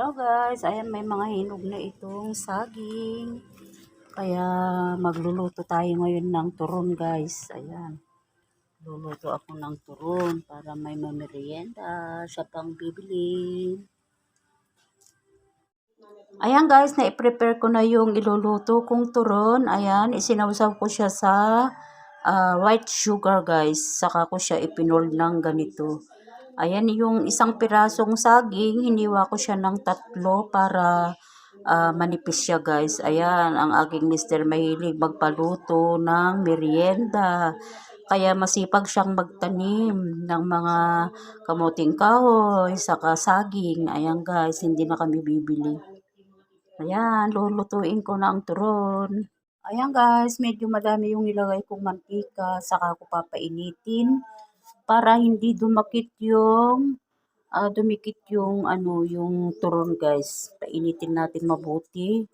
Hello guys, ayan may mga hinog na itong saging. Kaya magluluto tayo ngayon ng turon guys. Ayan. Luluto ako ng turon para may mamerienda. Siya pang bibili. Ayan guys, na-prepare ko na yung iluluto kong turon. Ayan, isinawsaw ko siya sa ah, white sugar guys. Saka ko siya ipinol ng ganito. Ayan yung isang pirasong saging, hiniwa ko siya ng tatlo para ah, manipis siya guys. Ayan, ang aking mister mahilig magpaluto ng merienda. Kaya masipag siyang magtanim ng mga kamuting kahoy, saka saging. Ayan guys, hindi na kami bibili. Ayan, lulutuin ko na ang turon. Ayan guys, medyo madami yung nilagay kong mantika, saka ko papainitin para hindi dumakit yung ah, dumikit yung ano yung turon guys. Painitin natin mabuti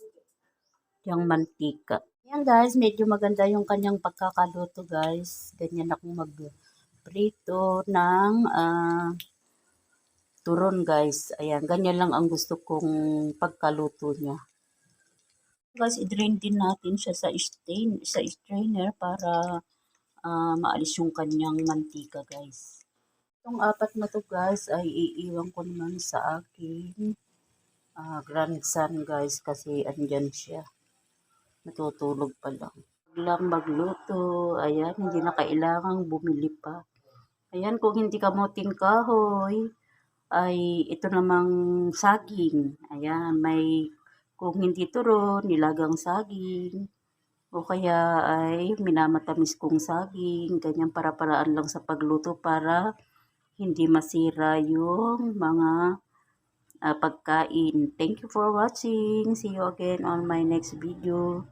yung mantika. Ayan guys, medyo maganda yung kanyang pagkakaluto guys. Ganyan akong mag-prito ng ah, turon guys. Ayan, ganyan lang ang gusto kong pagkaluto niya. Guys, i-drain din natin siya sa stain, sa strainer para ah, maalis yung kanyang mantika guys. Itong apat na to guys ay iiwan ko naman sa aking ah, grandson guys kasi andyan siya. Natutulog pa lang. Lang magluto. Ayan, hindi na kailangang bumili pa. Ayan, kung hindi kamuting kahoy, ay ito namang saging. Ayan, may kung hindi turon, nilagang saging. O kaya ay minamatamis kong saging. Ganyan para-paraan lang sa pagluto para hindi masira yung mga ah, pagkain. Thank you for watching. See you again on my next video.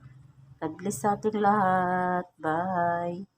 God bless sa ating lahat. Bye.